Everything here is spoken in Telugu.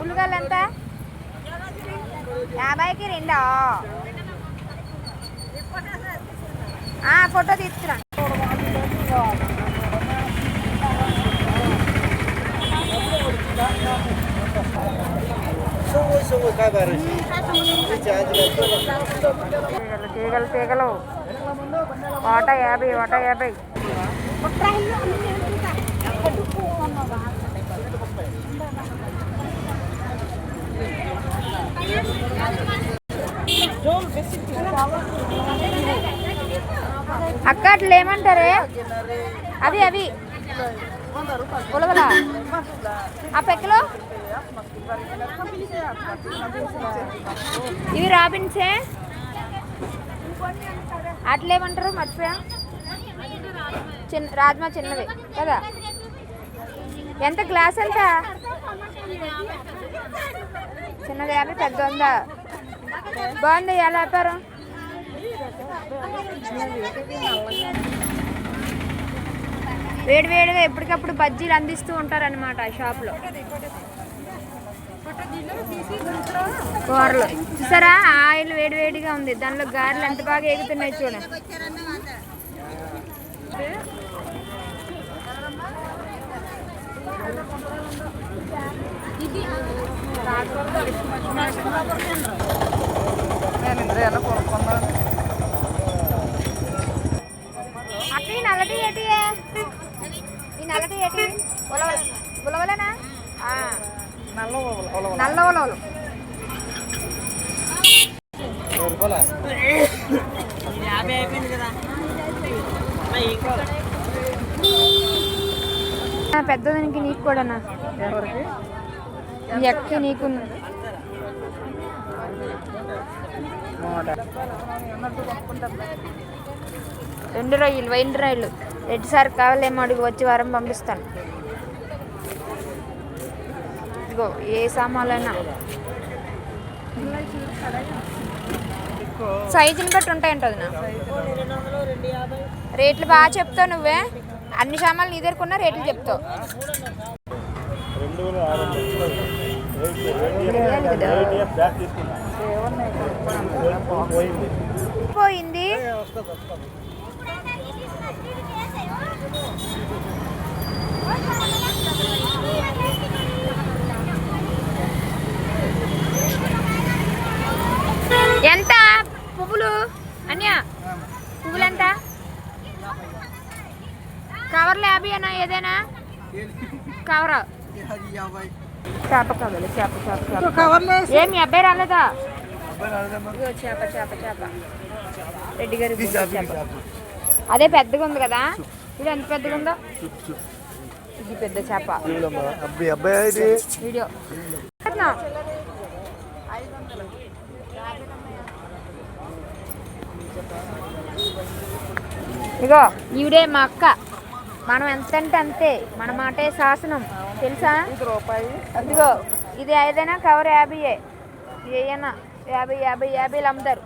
ఉల్లిగడ్డలు ఎంత? యాభైకి రెండా? ఆ, ఫోటో తీసుకురా. తీగలు తీగలు తీగలు. వాట యాభై వాట యాభై. అక్క అట్లా ఏమంటారే? అవి. అవి ఆ పెక్కలో? ఇవి రాబిన్సే? అట్లా ఏమంటారు? మర్చిపోయా? చిన్న రాజ్మా చిన్నవి కదా? ఎంత గ్లాస్ ఎంత? చిన్నది యాభై పెద్ద ఉందా బాగుంది ఎలా వ్యాపారం వేడి వేడిగా ఎప్పటికప్పుడు బజ్జీలు అందిస్తూ ఉంటారనమాట ఆ షాప్లో కూరలు. చూసారా? ఆయిల్ వేడి వేడిగా ఉంది. దానిలో గారెలు ఎంత బాగా ఎగుతున్నాయి చూడండి. అక్క నల్లటి ఏటి ఈ నల్లటి ఏటి? ఉలవల. ఉలవలేనా ఆ. నల్ల ఉలవలు. ఆ, పెద్దదానికి నీకు కూడానా ఈ ఎక్కి నీకు రెండు రొయ్యలు వైండి రొయ్యలు రెడ్డి సార్ కావాలేమో అడిగి వచ్చి వారం పంపిస్తాను. ఇదిగో ఏ సామాన్లైనా. సైజుని బట్టి ఉంటాయంట నా రేట్లు బాగా చెప్తావు నువ్వే. అన్ని సామాన్లు నీ దగ్గర రేట్లు చెప్తావు. పోయింది. ఎంత? పువ్వులు? అన్యా పువ్వులు ఎంత కవర్లు యాభై అన్నా ఏదైనా? కవర్. చేప కావాలి చేప చేప చేప. ఏం మీ అబ్బాయి రాలేదా? చేప చేప చేప. రెడ్డి గారి అదే పెద్దగా ఉంది కదా? ఇది ఎంత పెద్దగా ఉందో? ఇది పెద్ద చేప. వీడియో. ఇగో ఈవిడే మా అక్క. మనం ఎంత అంటే అంతే. మన మాటే శాసనం. తెలుసా? ఇదిగో ఇది ఏదైనా కవర్ యాభైయే. ఇది ఏదైనా యాభై యాభై యాభైలు అమ్ముతారు.